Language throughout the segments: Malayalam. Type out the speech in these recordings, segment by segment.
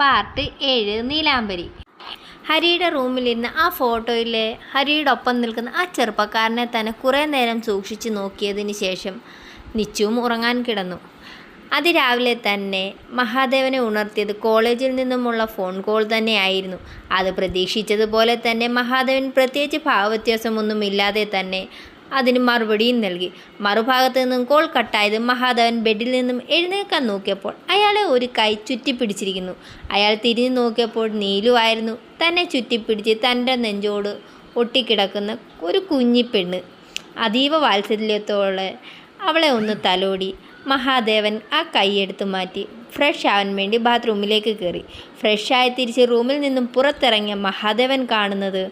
പാർട്ട് ഏഴ് നീലാംബരി. ഹരിയുടെ റൂമിലിരുന്ന് ആ ഫോട്ടോയിലെ ഹരിയുടെ ഒപ്പം നിൽക്കുന്ന ആ ചെറുപ്പക്കാരനെ തന്നെ കുറേ നേരം സൂക്ഷിച്ചു നോക്കിയതിന് ശേഷം നിച്ചുവും ഉറങ്ങാൻ കിടന്നു. അതിരാവിലെ തന്നെ മഹാദേവനെ ഉണർത്തിയത് കോളേജിൽ നിന്നുമുള്ള ഫോൺ കോൾ തന്നെയായിരുന്നു. അത് പ്രതീക്ഷിച്ചതുപോലെ തന്നെ മഹാദേവൻ പ്രത്യേകിച്ച് ഭാവവ്യത്യാസമൊന്നുമില്ലാതെ തന്നെ അതിന് മറുപടിയും നൽകി. മറുഭാഗത്തു നിന്നും കോൾ കട്ടായത് മഹാദേവൻ ബെഡിൽ നിന്നും എഴുന്നേൽക്കാൻ നോക്കിയപ്പോൾ അയാളെ ഒരു കൈ ചുറ്റിപ്പിടിച്ചിരിക്കുന്നു. അയാൾ തിരിഞ്ഞു നോക്കിയപ്പോൾ നീലുവായിരുന്നു തന്നെ ചുറ്റിപ്പിടിച്ച് തന്റെ നെഞ്ചോട് ഒട്ടിക്കിടക്കുന്ന ഒരു കുഞ്ഞിപ്പെണ്ണ് അതീവ വാത്സല്യത്തോടെ അവളെ ഒന്ന് തലോടി. മഹാദേവൻ ആ കൈയെടുത്ത് മാറ്റി. ഫ്രഷ് ആവാൻ വേണ്ടി ബാത്റൂമിലേക്ക് കയറി. ഫ്രഷായി തിരിച്ച് റൂമിൽ നിന്നും പുറത്തിറങ്ങിയ മഹാദേവൻ കാണുന്നത്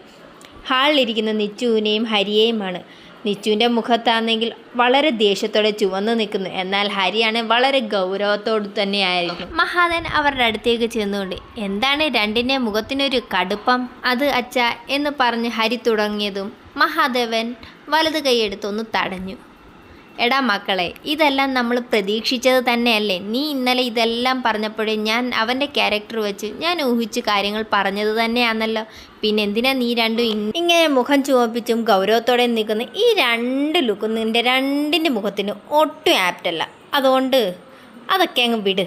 ഹാളിലിരിക്കുന്ന നിച്ചുവിനെയും ഹരിയെയുമാണ്. നിച്ചുവിന്റെ മുഖത്താണെങ്കിൽ വളരെ ദേഷ്യത്തോടെ ചുവന്നു നിൽക്കുന്നു. എന്നാൽ ഹരിയാണ് വളരെ ഗൗരവത്തോട് തന്നെയായിരുന്നു മഹാദേവൻ അവരുടെ അടുത്തേക്ക് ചെന്നുകൊണ്ട് എന്താണ് രണ്ടിന്റെ മുഖത്തിനൊരു കടുപ്പം? അത് അച്ഛ എന്ന് പറഞ്ഞ് ഹരി തുടങ്ങിയതും മഹാദേവൻ വലത് കൈയെടുത്തൊന്ന് തടഞ്ഞു. എടാ മക്കളെ ഇതെല്ലാം നമ്മൾ പ്രതീക്ഷിച്ചത് തന്നെയല്ലേ? നീ ഇന്നലെ ഇതെല്ലാം പറഞ്ഞപ്പോഴേ ഞാൻ അവന്റെ ക്യാരക്ടർ വെച്ച് ഞാൻ ഊഹിച്ച് കാര്യങ്ങൾ പറഞ്ഞത് തന്നെയാണല്ലോ. പിന്നെ എന്തിനാ നീ രണ്ടും ഇങ്ങനെ മുഖം ചുവപ്പിച്ചും ഗൗരവത്തോടെ നിൽക്കുന്ന ഈ രണ്ട് ലുക്കും നിന്റെ രണ്ടിന്റെ മുഖത്തിന് ഒട്ടും ആപ്റ്റല്ല അതുകൊണ്ട് അതൊക്കെ അങ്ങ് വിട്.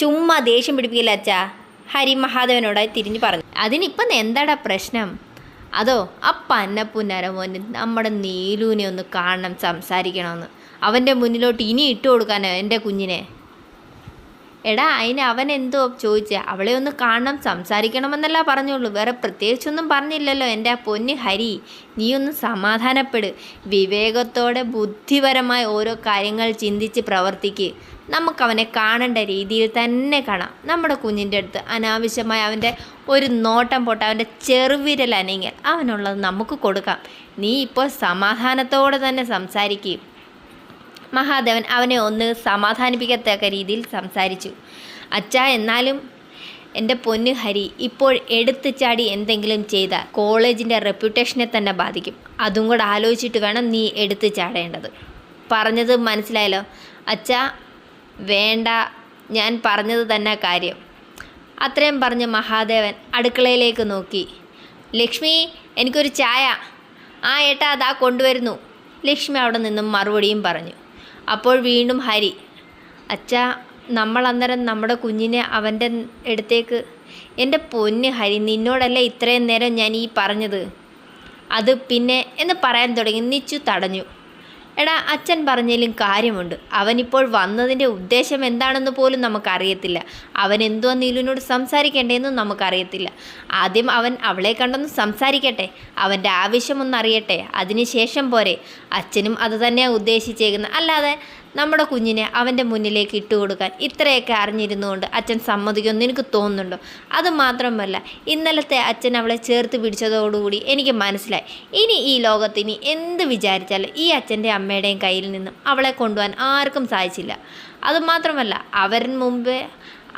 ചുമ്മാ ദേഷ്യം പിടിപ്പിക്കില്ല അച്ഛാ. ഹരി മഹാദേവനോടായി തിരിഞ്ഞു പറഞ്ഞു. അതിനിപ്പം എന്താടാ പ്രശ്നം? അതോ ആ അന്നപ്പുന്നര മോന് നമ്മുടെ നീലുവിനെ ഒന്ന് കാണണം സംസാരിക്കണമെന്ന്. അവന്റെ മുന്നിലോട്ട് ഇനി ഇട്ട് കൊടുക്കാനോ എന്റെ കുഞ്ഞിനെ? എടാ അതിന് അവൻ എന്തോ ചോദിച്ച? അവളെ ഒന്ന് കാണണം സംസാരിക്കണമെന്നല്ല പറഞ്ഞുള്ളൂ. വേറെ പ്രത്യേകിച്ചൊന്നും പറഞ്ഞില്ലല്ലോ എന്റെ ആ പൊന്ന് ഹരി. നീ ഒന്ന് സമാധാനപ്പെട്. വിവേകത്തോടെ ബുദ്ധിപരമായ ഓരോ കാര്യങ്ങൾ ചിന്തിച്ച് പ്രവർത്തിക്ക്. നമുക്കവനെ കാണേണ്ട രീതിയിൽ തന്നെ കാണാം. നമ്മുടെ കുഞ്ഞിന്റെ അടുത്ത് അനാവശ്യമായ അവന്റെ ഒരു നോട്ടം പോട്ട് അവന്റെ ചെറുവിരൽ അനങ്ങിയാൽ അവനുള്ളത് നമുക്ക് കൊടുക്കാം. നീ ഇപ്പോൾ സമാധാനത്തോടെ തന്നെ സംസാരിക്കുകയും മഹാദേവൻ അവനെ ഒന്ന് സമാധാനിപ്പിക്കത്തക്ക രീതിയിൽ സംസാരിച്ചു. അച്ഛ എന്നാലും എന്റെ പൊന്നു ഹരി ഇപ്പോൾ എടുത്തു ചാടി എന്തെങ്കിലും ചെയ്താൽ കോളേജിന്റെ റെപ്യൂട്ടേഷനെ തന്നെ ബാധിക്കും. അതും കൂടെ ആലോചിച്ചിട്ട് വേണം നീ എടുത്തു ചാടേണ്ടത്. പറഞ്ഞത് മനസ്സിലായല്ലോ. അച്ഛാ വേണ്ട ഞാൻ പറഞ്ഞത് തന്നെ കാര്യം. അത്രയും പറഞ്ഞ് മഹാദേവൻ അടുക്കളയിലേക്ക് നോക്കി. ലക്ഷ്മി എനിക്കൊരു ചായ. ആ ഏട്ടാ അതാ കൊണ്ടുവരുന്നു. ലക്ഷ്മി അവിടെ നിന്നും മറുപടിയും പറഞ്ഞു. അപ്പോൾ വീണ്ടും ഹരി അച്ഛാ നമ്മൾ അന്നേരം നമ്മുടെ കുഞ്ഞിനെ അവന്റെ അടുത്തേക്ക് എന്റെ പൊന്ന് ഹരി നിന്നോടല്ലേ ഇത്രയും നേരം ഞാൻ ഈ പറഞ്ഞത്? അത് പിന്നെ എന്ന് പറയാൻ തുടങ്ങി. നിച്ചു തടഞ്ഞു. എടാ അച്ഛൻ പറഞ്ഞതിലും കാര്യമുണ്ട്. അവനിപ്പോൾ വന്നതിന്റെ ഉദ്ദേശം എന്താണെന്ന് പോലും നമുക്കറിയത്തില്ല. അവൻ എന്തുവാ നീലുവിനോട് സംസാരിക്കേണ്ടതെന്നും നമുക്കറിയത്തില്ല. ആദ്യം അവൻ അവളെ കണ്ടൊന്ന് സംസാരിക്കട്ടെ. അവന്റെ ആവശ്യമൊന്നറിയട്ടെ. അതിനുശേഷം പോരെ. അച്ഛനും അത് തന്നെയാണ് ഉദ്ദേശിച്ചേക്കുന്നത്. അല്ലാതെ നമ്മുടെ കുഞ്ഞിനെ അവന്റെ മുന്നിലേക്ക് ഇട്ടുകൊടുക്കാൻ ഇത്രയൊക്കെ അറിഞ്ഞിരുന്നുകൊണ്ട് അച്ഛൻ സമ്മതിക്കുമെന്ന് എനിക്ക് തോന്നുന്നുണ്ടോ? അത് മാത്രമല്ല ഇന്നലത്തെ അച്ഛൻ അവളെ ചേർത്ത് പിടിച്ചതോടുകൂടി എനിക്ക് മനസ്സിലായി. ഇനി ഈ ലോകത്തിന് എന്ത് വിചാരിച്ചാലും ഈ അച്ഛന്റെ അമ്മയുടെയും കയ്യിൽ നിന്നും അവളെ കൊണ്ടുപോകാൻ ആർക്കും സാധിച്ചില്ല. അതുമാത്രമല്ല അവരിന് മുമ്പേ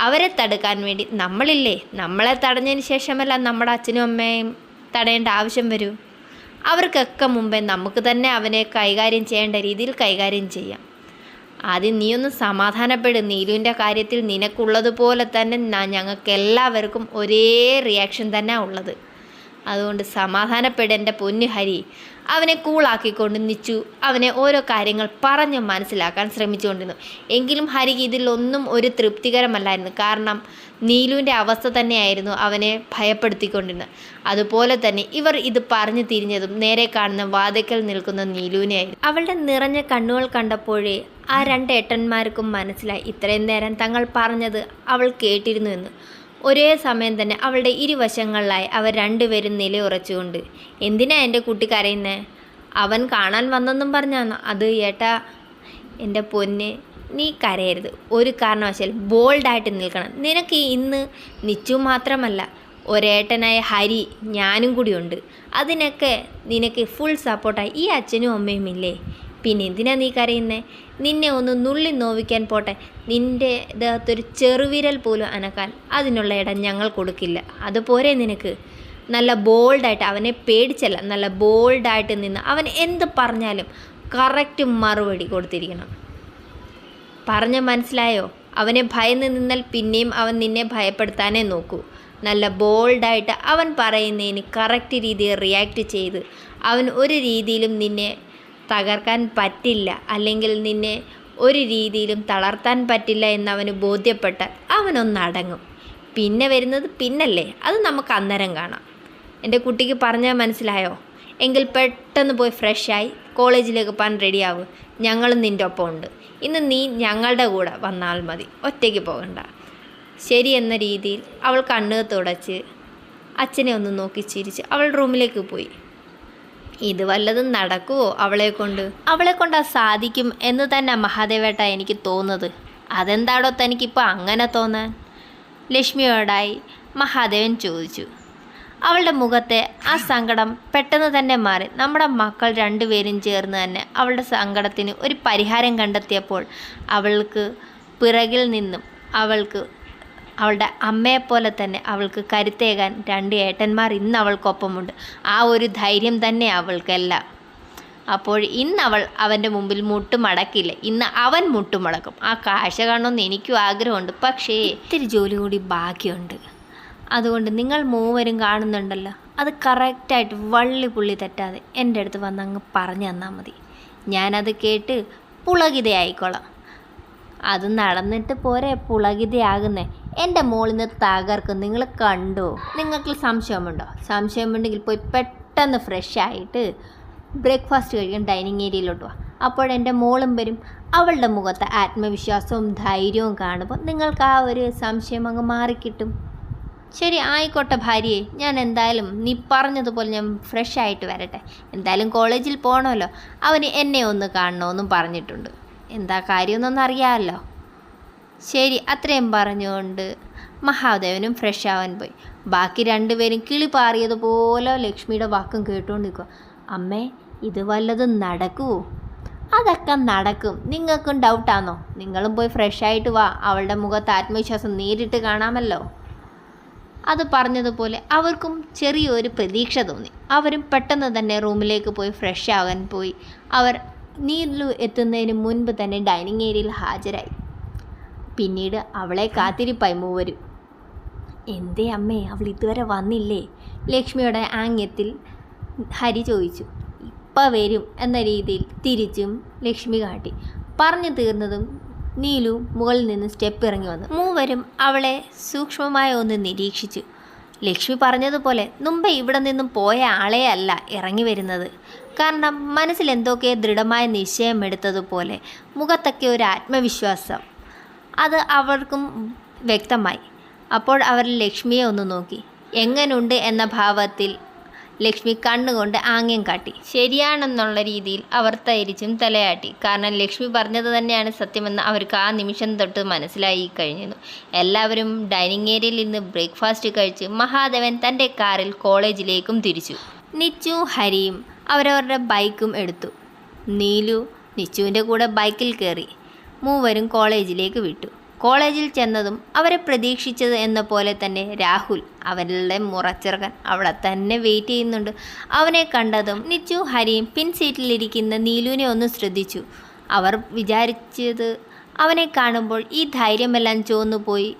അവരെ തടുക്കാൻ വേണ്ടി നമ്മളില്ലേ? നമ്മളെ തടഞ്ഞതിന് ശേഷമല്ല നമ്മുടെ അച്ഛനും അമ്മയും തടയേണ്ട ആവശ്യം വരൂ. അവർക്കൊക്കെ മുമ്പേ നമുക്ക് തന്നെ അവനെ കൈകാര്യം ചെയ്യേണ്ട രീതിയിൽ കൈകാര്യം ചെയ്യാം. ആദ്യം നീ ഒന്ന് സമാധാനപ്പെടും. നീലുവിന്റെ കാര്യത്തിൽ നിനക്കുള്ളതുപോലെ തന്നെ ഞങ്ങൾക്ക് എല്ലാവർക്കും ഒരേ റിയാക്ഷൻ തന്നെ ഉള്ളത്. അതുകൊണ്ട് സമാധാനപ്പെടേണ്ട എന്റെ പൊന്നു ഹരി. അവനെ കൂളാക്കിക്കൊണ്ട് നിച്ചു. അവനെ ഓരോ കാര്യങ്ങൾ പറഞ്ഞ് മനസ്സിലാക്കാൻ ശ്രമിച്ചുകൊണ്ടിരുന്നു. എങ്കിലും ഹരിക്ക് ഇതിലൊന്നും ഒരു തൃപ്തികരമല്ലായിരുന്നു. കാരണം നീലുവിന്റെ അവസ്ഥ തന്നെയായിരുന്നു അവനെ ഭയപ്പെടുത്തിക്കൊണ്ടിരുന്നത്. അതുപോലെ തന്നെ ഇവർ ഇത് പറഞ്ഞു തിരിഞ്ഞതും നേരെ കാണുന്ന വാതക്കൽ നിൽക്കുന്ന നീലുവിനെയായിരുന്നു. അവളുടെ നിറഞ്ഞ കണ്ണുകൾ കണ്ടപ്പോഴേ ആ രണ്ട് ഏട്ടന്മാർക്കും മനസ്സിലായി. ഇത്രയും നേരം തങ്ങൾ പറഞ്ഞത് അവൾ കേട്ടിരുന്നു എന്ന്. ഒരേ സമയം തന്നെ അവളുടെ ഇരുവശങ്ങളിലായി അവർ രണ്ടുപേരും നിലയുറച്ചുകൊണ്ട് എന്തിനാ എന്റെ കുട്ടി കരയുന്നേ? അവൻ കാണാൻ വന്നെന്നും പറഞ്ഞാന്ന്? അത് ഏട്ടാ എന്റെ പൊന്ന് നീ കരയരുത്. ഒരു കാരണവശാൽ ബോൾഡായിട്ട് നിൽക്കണം. നിനക്ക് ഇന്ന് നിച്ചു മാത്രമല്ല ഒരേട്ടനായ ഹരി ഞാനും കൂടിയുണ്ട്. അതിനൊക്കെ നിനക്ക് ഫുൾ സപ്പോർട്ടായി. ഈ അച്ഛനും അമ്മയും ഇല്ലേ പിന്നെ എന്തിനാ നീ കരയുന്നേ? നിന്നെ ഒന്ന് നുള്ളി നോവിക്കാൻ പോട്ടെ. നിന്റെ ദേഹത്തൊരു ചെറുവിരൽ പോലും അനക്കാൻ അതിനുള്ള ഇടം ഞങ്ങൾ കൊടുക്കില്ല. അതുപോരെ നിനക്ക്? നല്ല ബോൾഡായിട്ട് അവനെ പേടിച്ചല്ല. നല്ല ബോൾഡായിട്ട് നിന്ന് അവൻ എന്ത് പറഞ്ഞാലും കറക്റ്റ് മറുപടി കൊടുത്തിരിക്കണം. പറഞ്ഞ മനസ്സിലായോ? അവനെ ഭയന്ന് നിന്നാൽ പിന്നെയും അവൻ നിന്നെ ഭയപ്പെടുത്താനേ നോക്കൂ. നല്ല ബോൾഡായിട്ട് അവൻ പറയുന്നതിന് കറക്റ്റ് രീതിയിൽ റിയാക്ട് ചെയ്ത് അവൻ ഒരു രീതിയിലും നിന്നെ തകർക്കാൻ പറ്റില്ല. അല്ലെങ്കിൽ നിന്നെ ഒരു രീതിയിലും തളർത്താൻ പറ്റില്ല എന്നവന് ബോധ്യപ്പെട്ടാൽ അവനൊന്നടങ്ങും. പിന്നെ വരുന്നത് പിന്നല്ലേ? അത് നമുക്ക് അന്നേരം കാണാം. എന്റെ കുട്ടിക്ക് പറഞ്ഞാൽ മനസ്സിലായോ? എങ്കിൽ പെട്ടെന്ന് പോയി ഫ്രഷായി കോളേജിലേക്ക് പോകാൻ റെഡിയാവും ഞങ്ങളും നിന്റെ ഒപ്പം ഉണ്ട്. ഇന്ന് നീ ഞങ്ങളുടെ കൂടെ വന്നാൽ മതി. ഒറ്റയ്ക്ക് പോകണ്ട. ശരി എന്ന രീതിയിൽ അവൾ കണ്ണ് തുടച്ച് അച്ഛനെ ഒന്ന് നോക്കി ചിരിച്ച് അവൾ റൂമിലേക്ക് പോയി. ഇത് വല്ലതും നടക്കുവോ അവളെ കൊണ്ട്? അവളെ കൊണ്ട് സാധിക്കും എന്ന് തന്നെ മഹാദേവേട്ട എനിക്ക് തോന്നുന്നത്. അതെന്താടോ തനിക്കിപ്പോൾ അങ്ങനെ തോന്നാൻ? ലക്ഷ്മിയോടായി മഹാദേവൻ ചോദിച്ചു. അവളുടെ മുഖത്തെ ആ സങ്കടം പെട്ടെന്ന് തന്നെ മാറി. നമ്മുടെ മക്കൾ രണ്ടുപേരും ചേർന്ന് തന്നെ അവളുടെ സങ്കടത്തിന് ഒരു പരിഹാരം കണ്ടെത്തിയപ്പോൾ അവൾക്ക് പിറകിൽ നിന്നും അവൾക്ക് അവളുടെ അമ്മയെപ്പോലെ തന്നെ അവൾക്ക് കരുത്തേകാൻ രണ്ട് ഏട്ടന്മാർ ഇന്ന് അവൾക്കൊപ്പമുണ്ട്. ആ ഒരു ധൈര്യം തന്നെ അവൾക്കല്ല. അപ്പോൾ ഇന്ന് അവൾ അവന്റെ മുമ്പിൽ മുട്ടുമടക്കില്ല ഇന്ന് അവൻ മുട്ടുമടക്കും ആ കാഴ്ച കാണണമെന്ന് എനിക്കും ആഗ്രഹമുണ്ട്. പക്ഷേ ഇത്തിരി ജോലി കൂടി ബാക്കിയുണ്ട്. അതുകൊണ്ട് നിങ്ങൾ മൂവരും കാണുന്നുണ്ടല്ലോ. അത് കറക്റ്റായിട്ട് വള്ളി പുള്ളി തെറ്റാതെ എന്റെ അടുത്ത് വന്ന് അങ്ങ് പറഞ്ഞു തന്നാൽ മതി. ഞാനത് കേട്ട് പുളകിതയായിക്കോളാം. അത് നടന്നിട്ട് പോരെ പുളകിതയാകുന്നേ. എന്റെ മോളിന്ന് തകർക്കും. നിങ്ങൾ കണ്ടോ? നിങ്ങൾക്ക് സംശയമുണ്ടോ? സംശയമുണ്ടെങ്കിൽ പോയി പെട്ടെന്ന് ഫ്രഷ് ആയിട്ട് ബ്രേക്ക്ഫാസ്റ്റ് കഴിക്കാൻ ഡൈനിങ് ഏരിയയിലോട്ട് വാ. അപ്പോഴെന്റെ മോളും വരും. അവളുടെ മുഖത്തെ ആത്മവിശ്വാസവും ധൈര്യവും കാണുമ്പോൾ നിങ്ങൾക്ക് ആ ഒരു സംശയം അങ്ങ് മാറിക്കിട്ടും. ശരി ആയിക്കോട്ടെ ഭാര്യയെ. ഞാൻ എന്തായാലും നീ പറഞ്ഞതുപോലെ ഞാൻ ഫ്രഷ് ആയിട്ട് വരട്ടെ. എന്തായാലും കോളേജിൽ പോകണമല്ലോ അവന് എന്നെ ഒന്ന് കാണണമെന്നും പറഞ്ഞിട്ടുണ്ട്. എന്താ കാര്യമൊന്നും അറിയാമല്ലോ. ശരി അത്രയും പറഞ്ഞുകൊണ്ട് മഹാദേവനും ഫ്രഷ് ആവാൻ പോയി. ബാക്കി രണ്ടുപേരും കിളി പാറിയതുപോലെ ലക്ഷ്മിയുടെ വാക്കും കേട്ടുകൊണ്ട് നിൽക്കുക അമ്മേ ഇത് വല്ലതും നടക്കുമോ അതൊക്കെ നടക്കും. നിങ്ങൾക്കും ഡൗട്ടാണോ നിങ്ങളും പോയി ഫ്രഷ് ആയിട്ട് വാ. അവളുടെ മുഖത്ത് ആത്മവിശ്വാസം നേരിട്ട് കാണാമല്ലോ. അത് പറഞ്ഞതുപോലെ അവർക്കും ചെറിയൊരു പ്രതീക്ഷ തോന്നി. അവരും പെട്ടെന്ന് തന്നെ റൂമിലേക്ക് പോയി ഫ്രഷ് ആകാൻ പോയി. അവർ നീലു എത്തുന്നതിന് മുൻപ് തന്നെ ഡൈനിങ് ഏരിയയിൽ ഹാജരായി. പിന്നീട് അവളെ കാത്തിരിപ്പായി മൂവരും. എന്തേ അമ്മേ അവൾ ഇതുവരെ വന്നില്ലേ? ലക്ഷ്മിയുടെ ആംഗ്യത്തിൽ ഹരി ചോദിച്ചു. ഇപ്പം വരും എന്ന രീതിയിൽ തിരിച്ചും ലക്ഷ്മി കാട്ടി. പറഞ്ഞു തീർന്നതും നീലു മുകളിൽ നിന്ന് സ്റ്റെപ്പ് ഇറങ്ങി വന്നു. മൂവരും അവളെ സൂക്ഷ്മമായ ഒന്ന് നിരീക്ഷിച്ചു. ലക്ഷ്മി പറഞ്ഞതുപോലെ മുമ്പ് ഇവിടെ നിന്നും പോയ ആളെ അല്ല ഇറങ്ങി വരുന്നത്. കാരണം മനസ്സിൽ എന്തൊക്കെ ദൃഢമായ നിശ്ചയം എടുത്തതുപോലെ മുഖത്തൊക്കെ ഒരു ആത്മവിശ്വാസം. അത് അവർക്കും വ്യക്തമായി. അപ്പോൾ അവർ ലക്ഷ്മിയെ ഒന്ന് നോക്കി. എങ്ങനുണ്ട്? എന്ന ഭാവത്തിൽ ലക്ഷ്മി കണ്ണുകൊണ്ട് ആംഗ്യം കാട്ടി. ശരിയാണെന്നുള്ള രീതിയിൽ അവർ തരിച്ചും തലയാട്ടി. കാരണം ലക്ഷ്മി പറഞ്ഞത് തന്നെയാണ് സത്യമെന്ന് അവർക്ക് ആ നിമിഷം തൊട്ട് മനസ്സിലായി കഴിഞ്ഞിരുന്നു. എല്ലാവരും ഡൈനിങ് ഏരിയയിൽ നിന്ന് ബ്രേക്ക്ഫാസ്റ്റ് കഴിച്ച് മഹാദേവൻ തന്റെ കാറിൽ കോളേജിലേക്കും തിരിച്ചു. നിച്ചു ഹരിയും അവരവരുടെ ബൈക്കും എടുത്തു. നീലു നിച്ചുവിന്റെ കൂടെ ബൈക്കിൽ കയറി. മൂവരും കോളേജിലേക്ക് വിട്ടു. കോളേജിൽ ചെന്നതും അവരെ പ്രതീക്ഷിച്ചത് എന്ന പോലെ തന്നെ രാഹുൽ അവരുടെ മുറച്ചിറകൻ അവിടെ തന്നെ വെയിറ്റ് ചെയ്യുന്നുണ്ട്. അവനെ കണ്ടതും നിച്ചു ഹരിയും പിൻ സീറ്റിലിരിക്കുന്ന നീലുവിനെ ഒന്ന് ശ്രദ്ധിച്ചു. അവർ വിചാരിച്ചത് അവനെ കാണുമ്പോൾ ഈ ധൈര്യമെല്ലാം ചോന്നുപോയി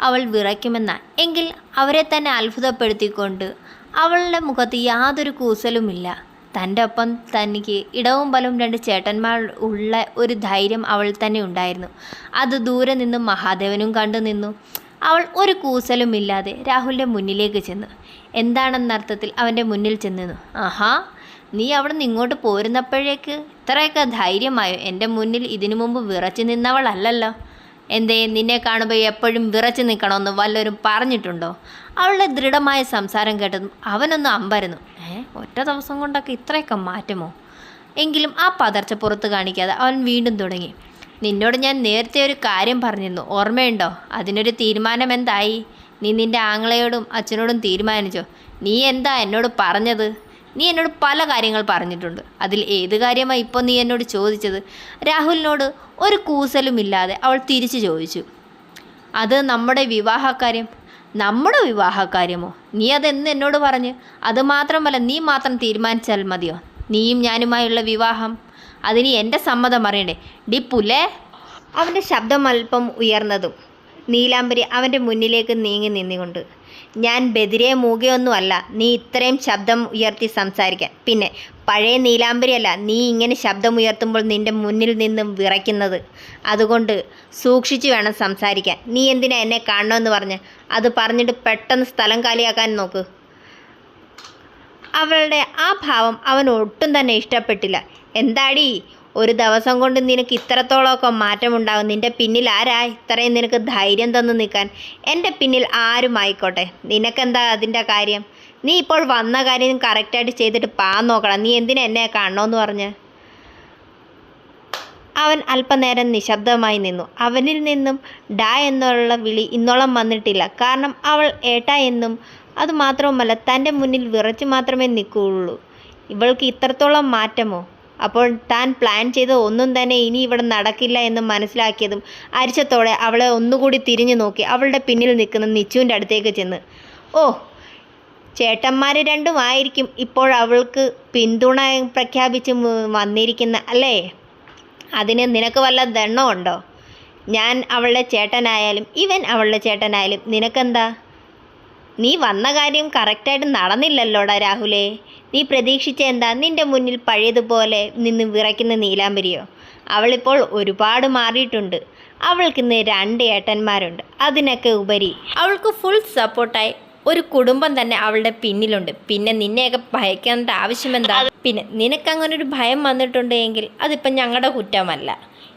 അവൾ വിറയ്ക്കുമെന്ന. എങ്കിൽ അവരെ തന്നെ അത്ഭുതപ്പെടുത്തിക്കൊണ്ട് അവളുടെ മുഖത്ത് യാതൊരു കൂസലുമില്ല. തന്റെ ഒപ്പം തനിക്ക് ഇടവും ബലവും രണ്ട് ചേട്ടന്മാർ ഉള്ള ഒരു ധൈര്യം അവൾ തന്നെ ഉണ്ടായിരുന്നു. അത് ദൂരെ നിന്നും മഹാദേവനും കണ്ടു നിന്നു. അവൾ ഒരു കൂസലുമില്ലാതെ രാഹുലിന്റെ മുന്നിലേക്ക് ചെന്നു. എന്താണെന്നർത്ഥത്തിൽ അവന്റെ മുന്നിൽ ചെന്നു ആഹാ നീ അവിടെ നിന്ന് ഇങ്ങോട്ട് പോരുന്നപ്പോഴേക്ക് ഇത്രയൊക്കെ ധൈര്യമായോ? എന്റെ മുന്നിൽ ഇതിനു മുമ്പ് വിറച്ചു നിന്നവളല്ലല്ലോ. എന്തേ നിന്നെ കാണുമ്പോൾ എപ്പോഴും വിറച്ചു നിൽക്കണമെന്ന് വല്ലവരും പറഞ്ഞിട്ടുണ്ടോ? അവളുടെ ദൃഢമായ സംസാരം കേട്ടതും അവനൊന്ന് അമ്പരന്നു. ഏ ഒറ്റ ദിവസം കൊണ്ടൊക്കെ ഇത്രയൊക്കെ മാറ്റുമോ? എങ്കിലും ആ പതർച്ച പുറത്ത് കാണിക്കാതെ അവൻ വീണ്ടും തുടങ്ങി. നിന്നോട് ഞാൻ നേരത്തെ ഒരു കാര്യം പറഞ്ഞിരുന്നു. ഓർമ്മയുണ്ടോ? അതിനൊരു തീരുമാനം എന്തായി? നീ നിന്റെ ആങ്ങളയോടും അച്ഛനോടും തീരുമാനിച്ചോ? നീ എന്താ എന്നോട് പറഞ്ഞത്? നീ എന്നോട് പല കാര്യങ്ങൾ പറഞ്ഞിട്ടുണ്ട്. അതിൽ ഏത് കാര്യമാണ് ഇപ്പോൾ നീ എന്നോട് ചോദിച്ചത്? രാഹുലിനോട് ഒരു കൂസലുമില്ലാതെ അവൾ തിരിച്ചു ചോദിച്ചു. അത് നമ്മുടെ വിവാഹക്കാര്യം നമ്മുടെ വിവാഹകാര്യമോ? നീ അതെന്ന് എന്നോട് പറഞ്ഞ്? അത് മാത്രമല്ല നീ മാത്രം തീരുമാനിച്ചാൽ മതിയോ? നീയും ഞാനുമായുള്ള വിവാഹം? അതിന് എന്റെ സമ്മതം അറിയണ്ടേ? ഡിപ്പുല്ലേ പുലേ. അവന്റെ ശബ്ദം അല്പം ഉയർന്നതും നീലാംബരി അവന്റെ മുന്നിലേക്ക് നീങ്ങി നിന്നുകൊണ്ട് ഞാൻ ബെതിരെ മൂകയൊന്നുമല്ല നീ ഇത്രയും ശബ്ദം ഉയർത്തി സംസാരിക്കാൻ. പിന്നെ പഴയ നീലാംബരി അല്ല നീ ഇങ്ങനെ ശബ്ദം ഉയർത്തുമ്പോൾ നിന്റെ മുന്നിൽ നിന്നും വിറയ്ക്കുന്നത്. അതുകൊണ്ട് സൂക്ഷിച്ചു വേണം സംസാരിക്കാൻ. നീ എന്തിനാ എന്നെ കാണണമെന്ന് പറഞ്ഞ് അത് പറഞ്ഞിട്ട് പെട്ടെന്ന് സ്ഥലം കാലിയാക്കാൻ നോക്ക്. അവളുടെ ആ ഭാവം അവൻ ഒട്ടും തന്നെ ഇഷ്ടപ്പെട്ടില്ല. എന്താടി? ഒരു ദിവസം കൊണ്ട് നിനക്ക് ഇത്രത്തോളമൊക്കെ മാറ്റമുണ്ടാകും നിന്റെ പിന്നിൽ ആരാ? ഇത്രയും നിനക്ക് ധൈര്യം തന്നു നിൽക്കാൻ. എന്റെ പിന്നിൽ ആരും ആയിക്കോട്ടെ. നിനക്കെന്താ അതിന്റെ കാര്യം? നീ ഇപ്പോൾ വന്ന കാര്യം കറക്റ്റായിട്ട് ചെയ്തിട്ട് പാ നോക്കണം. നീ എന്തിനാ എന്നെ കാണണമെന്ന് പറഞ്ഞ്? അവൻ അല്പനേരം നിശബ്ദമായി നിന്നു. അവനിൽ നിന്നും ഡാ എന്നുള്ള വിളി ഇന്നോളം വന്നിട്ടില്ല. കാരണം അവൾ ഏട്ട എന്നും അതുമാത്രവുമല്ല തന്റെ മുന്നിൽ വിറച്ച് മാത്രമേ നിൽക്കുകയുള്ളൂ. ഇവൾക്ക് ഇത്രത്തോളം മാറ്റമോ? അപ്പോൾ താൻ പ്ലാൻ ചെയ്ത ഒന്നും തന്നെ ഇനി ഇവിടെ നടക്കില്ല എന്ന് മനസ്സിലാക്കിയതും അരിച്ചത്തോടെ അവളെ ഒന്നുകൂടി തിരിഞ്ഞു നോക്കി അവളുടെ പിന്നിൽ നിൽക്കുന്ന നിച്ചുവിന്റെ അടുത്തേക്ക് ചെന്ന്. ഓ ചേട്ടന്മാർ രണ്ടും ആയിരിക്കും ഇപ്പോൾ അവൾക്ക് പിന്തുണ പ്രഖ്യാപിച്ച് വന്നിരിക്കുന്ന അല്ലേ? അതിന് നിനക്ക് വല്ല ദണ്ണമുണ്ടോ ഞാൻ അവളുടെ ചേട്ടനായാലും ഇവൻ അവളുടെ ചേട്ടനായാലും നിനക്കെന്താ? നീ വന്ന കാര്യം കറക്റ്റായിട്ട് നടന്നില്ലല്ലോടാ രാഹുലേ. നീ പ്രതീക്ഷിച്ച എന്താ? നിന്റെ മുന്നിൽ പഴയതുപോലെ നിന്ന് വിറയ്ക്കുന്ന നീലാംബരിയോ? അവളിപ്പോൾ ഒരുപാട് മാറിയിട്ടുണ്ട്. അവൾക്കിന്ന് രണ്ട് ഏട്ടന്മാരുണ്ട്. അതിനൊക്കെ ഉപരി അവൾക്ക് ഫുൾ സപ്പോർട്ടായി ഒരു കുടുംബം തന്നെ അവളുടെ പിന്നിലുണ്ട്. പിന്നെ നിന്നെയൊക്കെ ഭയക്കേണ്ട ആവശ്യമെന്താ പിന്നെ നിനക്കങ്ങനെ ഒരു ഭയം വന്നിട്ടുണ്ടെങ്കിൽ അതിപ്പം ഞങ്ങളുടെ കുറ്റമല്ല.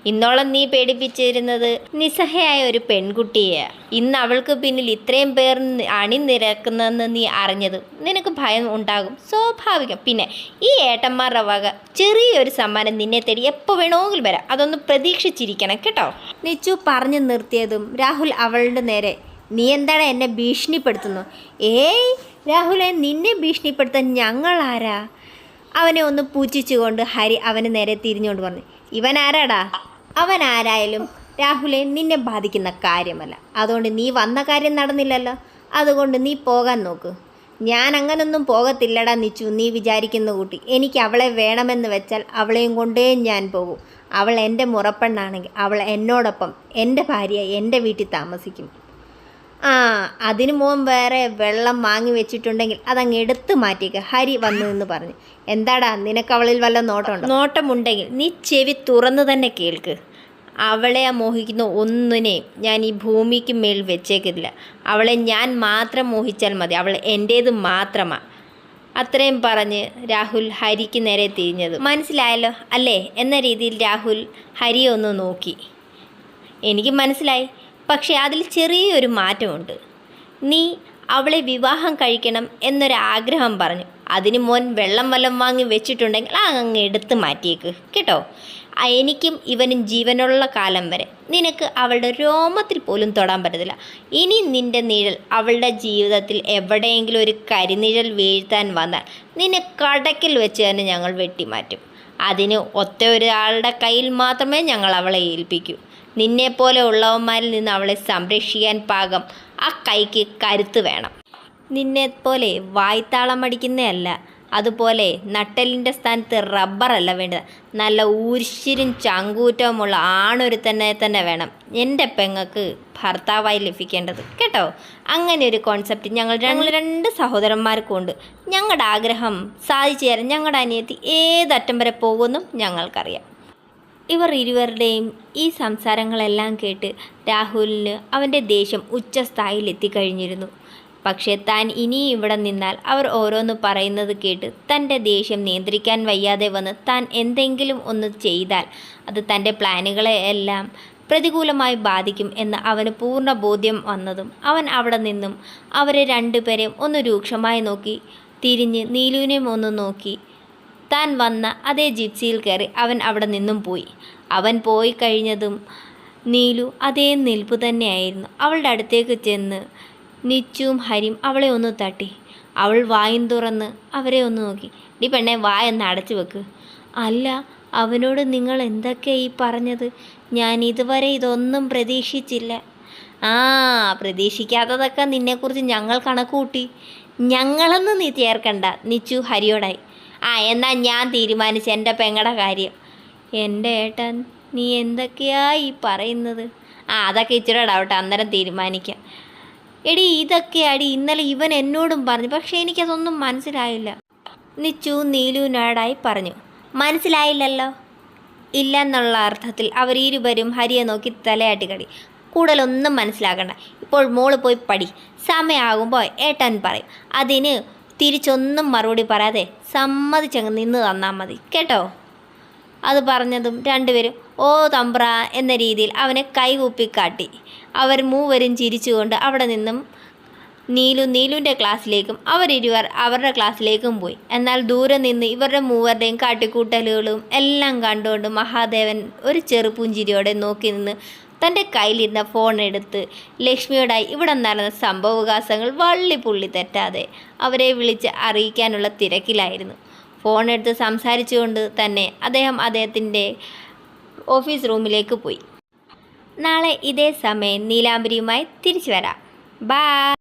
ഇന്നോളം നീ പേടിപ്പിച്ചിരുന്നത് നിസ്സഹയായ ഒരു പെൺകുട്ടിയെ. ഇന്ന് അവൾക്ക് പിന്നിൽ ഇത്രയും പേർ അണിനിരക്കുന്നതെന്ന് നീ അറിഞ്ഞത് നിനക്ക് ഭയം ഉണ്ടാകും സ്വാഭാവികം. പിന്നെ ഈ ഏട്ടന്മാരുടെ വക ചെറിയൊരു സമ്മാനം നിന്നെ തേടി എപ്പോൾ വേണമെങ്കിലും വരാം. അതൊന്ന് പ്രതീക്ഷിച്ചിരിക്കണം കേട്ടോ. നിച്ചു പറഞ്ഞു നിർത്തിയതും രാഹുൽ അവളുടെ നേരെ നീ എന്താണ് എന്നെ ഭീഷണിപ്പെടുത്തുന്നു? ഏയ് രാഹുലെ നിന്നെ ഭീഷണിപ്പെടുത്താൻ ഞങ്ങളാരാ അവനെ ഒന്ന് പൂച്ചിച്ചുകൊണ്ട് ഹരി അവന് നേരെ തിരിഞ്ഞുകൊണ്ട് പറഞ്ഞു ഇവൻ ആരാടാ? അവൻ ആരായാലും രാഹുലെ നിന്നെ ബാധിക്കുന്ന കാര്യമല്ല. അതുകൊണ്ട് നീ വന്ന കാര്യം നടന്നില്ലല്ലോ. അതുകൊണ്ട് നീ പോകാൻ നോക്ക്. ഞാൻ അങ്ങനൊന്നും പോകത്തില്ലടാ നിച്ചു നീ വിചാരിക്കുന്ന കൂട്ടി. എനിക്ക് അവളെ വേണമെന്ന് വെച്ചാൽ അവളെയും കൊണ്ടേ ഞാൻ പോകും. അവൾ എന്റെ മുറപ്പെണ്ണാണെങ്കിൽ അവൾ എന്നോടൊപ്പം എന്റെ ഭാര്യ എന്റെ വീട്ടിൽ താമസിക്കും. ആ അതിനു മോൻ വേറെ വെള്ളം വാങ്ങി വെച്ചിട്ടുണ്ടെങ്കിൽ അതങ്ങ് എടുത്ത് മാറ്റിക്ക ഹരി വന്നു എന്ന് പറഞ്ഞു. എന്താടാ നിനക്ക് അവളിൽ വല്ല നോട്ടമുണ്ടോ? നോട്ടമുണ്ടെങ്കിൽ നീ ചെവി തുറന്നു തന്നെ കേൾക്ക്. അവളെ മോഹിക്കുന്ന ഒന്നിനെയും ഞാൻ ഈ ഭൂമിക്ക് മേൽ വെച്ചേക്കില്ല അവളെ ഞാൻ മാത്രം മോഹിച്ചാൽ മതി. അവൾ എന്റേത് മാത്രമാണ് അത്രയും പറഞ്ഞ് രാഹുൽ ഹരിക്ക് നേരെ തിരിഞ്ഞത്. മനസ്സിലായല്ലോ അല്ലേ? എന്ന രീതിയിൽ രാഹുൽ ഹരിയെ ഒന്ന് നോക്കി. എനിക്ക് മനസ്സിലായി. പക്ഷേ അതിൽ ചെറിയൊരു മാറ്റമുണ്ട്. നീ അവളെ വിവാഹം കഴിക്കണം എന്നൊരാഗ്രഹം പറഞ്ഞു. അതിന് മോൻ വെള്ളം വല്ലം വാങ്ങി വെച്ചിട്ടുണ്ടെങ്കിൽ അങ്ങ് എടുത്ത് മാറ്റിയേക്ക്. കേട്ടോ? എനിക്കും ഇവനും ജീവനുള്ള കാലം വരെ. നിനക്ക് അവളുടെ രോമത്തിൽ പോലും തൊടാൻ പറ്റത്തില്ല. ഇനി നിന്റെ നിഴൽ അവളുടെ ജീവിതത്തിൽ എവിടെയെങ്കിലും ഒരു കരിനിഴൽ വീഴ്ത്താൻ വന്നാൽ നിന്നെ കടക്കിൽ വെച്ച് തന്നെ ഞങ്ങൾ വെട്ടിമാറ്റും. അതിന് ഒറ്റ ഒരാളുടെ കയ്യിൽ മാത്രമേ ഞങ്ങൾ അവളെ ഏൽപ്പിക്കൂ. നിന്നെപ്പോലെ ഉള്ളവന്മാരിൽ നിന്ന് അവളെ സംരക്ഷിക്കാൻ പാകം. ആ കൈക്ക് കരുത്ത് വേണം. നിന്നെപ്പോലെ വായ്ത്താളം അടിക്കുന്നതല്ല അതുപോലെ നട്ടലിന്റെ സ്ഥാനത്ത് റബ്ബറല്ല വേണ്ടത്. നല്ല ഊർശ്ശിരും ചങ്കൂറ്റവുമുള്ള ആണൊരുത്തന്നെ തന്നെ വേണം. എന്റെ പെങ്ങൾക്ക് ഭർത്താവായി ലഭിക്കേണ്ടത്. കേട്ടോ? അങ്ങനെ ഒരു കോൺസെപ്റ്റ് ഞങ്ങൾ ഞങ്ങൾ രണ്ട് സഹോദരന്മാർക്കും ഉണ്ട് ഞങ്ങളുടെ ആഗ്രഹം സാധിച്ചു തരാൻ ഞങ്ങളുടെ അനിയത്തി ഏതറ്റം വരെ പോകുമെന്നും ഞങ്ങൾക്കറിയാം. ഇവർ ഇരുവരുടെയും ഈ സംസാരങ്ങളെല്ലാം കേട്ട് രാഹുലിന് അവന്റെ ദേഷ്യം ഉച്ചസ്ഥായിലെത്തിക്കഴിഞ്ഞിരുന്നു പക്ഷേ താൻ ഇനി ഇവിടെ നിന്നാൽ അവർ ഓരോന്ന് പറയുന്നത് കേട്ട് തന്റെ ദേഷ്യം നിയന്ത്രിക്കാൻ വയ്യാതെ വന്ന് താൻ എന്തെങ്കിലും ഒന്ന് ചെയ്താൽ അത് തന്റെ പ്ലാനുകളെ എല്ലാം പ്രതികൂലമായി ബാധിക്കും എന്ന് അവന് പൂർണ ബോധ്യം വന്നതും അവൻ അവിടെ നിന്നും അവരെ രണ്ടുപേരെയും ഒന്ന് രൂക്ഷമായി നോക്കി തിരിഞ്ഞ് നീലുവിനെയും ഒന്ന് നോക്കി താൻ വന്ന അതേ ജിപ്സിയിൽ കയറി അവൻ അവിടെ നിന്നും പോയി. അവൻ പോയി കഴിഞ്ഞതും നീലു അതേ നിൽപ്പ് തന്നെയായിരുന്നു. അവളുടെ അടുത്തേക്ക് ചെന്ന് നിച്ചുവും ഹരിയും അവളെ ഒന്ന് തട്ടി. അവൾ വായും തുറന്ന് അവരെ ഒന്ന് നോക്കി. ഡി പെണ്ണെ വായൊന്ന് അടച്ചു വെക്ക്. അല്ല അവനോട് നിങ്ങൾ എന്തൊക്കെയാ ഈ പറഞ്ഞത്? ഞാൻ ഇതുവരെ ഇതൊന്നും പ്രതീക്ഷിച്ചില്ല. ആ പ്രതീക്ഷിക്കാത്തതൊക്കെ നിന്നെക്കുറിച്ച് ഞങ്ങൾ കണക്കുകൂട്ടി. ഞങ്ങളെന്ന് നീ ചേർക്കണ്ട നിച്ചു ഹരിയോടായി. ആ എന്നാൽ ഞാൻ തീരുമാനിച്ച എന്റെ പെങ്ങടെ കാര്യം. എന്റെ ഏട്ടൻ നീ എന്തൊക്കെയാ ഈ പറയുന്നത്? ആ അതൊക്കെ ഇച്ചിരി ഡൗട്ട് അന്നേരം തീരുമാനിക്കാം. എടി ഇതൊക്കെ അടി ഇന്നലെ ഇവൻ എന്നോടും പറഞ്ഞു പക്ഷേ എനിക്കതൊന്നും മനസ്സിലായില്ല. നിച്ചു നീലുനാടായി പറഞ്ഞു മനസ്സിലായില്ലല്ലോ? ഇല്ലെന്നുള്ള അർത്ഥത്തിൽ അവർ ഇരുവരും ഹരിയെ നോക്കി തലയാട്ടി കടി കൂടുതലൊന്നും മനസ്സിലാക്കണ്ട ഇപ്പോൾ മോൾ പോയി പടി സമയമാകുമ്പോൾ ഏട്ടൻ പറയും അതിന് തിരിച്ചൊന്നും മറുപടി പറയാതെ സമ്മതിച്ചങ്ങ് നിന്ന് തന്നാൽ മതി. കേട്ടോ? അത് പറഞ്ഞതും രണ്ടുപേരും ഓ തമ്പ്ര എന്ന രീതിയിൽ അവനെ കൈകൂപ്പിക്കാട്ടി. അവർ മൂവരും ചിരിച്ചുകൊണ്ട് അവിടെ നിന്നും നീലു നീലുവിന്റെ ക്ലാസ്സിലേക്കും അവരിരുവർ അവരുടെ ക്ലാസ്സിലേക്കും പോയി. എന്നാൽ ദൂരെ നിന്ന് ഇവരുടെ മൂവരുടെയും കാട്ടിക്കൂട്ടലുകളും എല്ലാം കണ്ടുകൊണ്ട് മഹാദേവൻ ഒരു ചെറുപുഞ്ചിരിയോടെ നോക്കി നിന്ന് തന്റെ കയ്യിലിരുന്ന ഫോൺ എടുത്ത് ലക്ഷ്മിയോടായി ഇവിടെ നടന്ന സംഭവവികാസങ്ങൾ വള്ളി പുള്ളി തെറ്റാതെ അവരെ വിളിച്ച് അറിയിക്കാനുള്ള തിരക്കിലായിരുന്നു. ഫോൺ എടുത്ത് സംസാരിച്ചുകൊണ്ട് തന്നെ അദ്ദേഹം അദ്ദേഹത്തിന്റെ ഓഫീസ് റൂമിലേക്ക് പോയി. നാളെ ഇതേ സമയം നീലാംബരിയുമായി തിരിച്ചു വരാം. ബായ്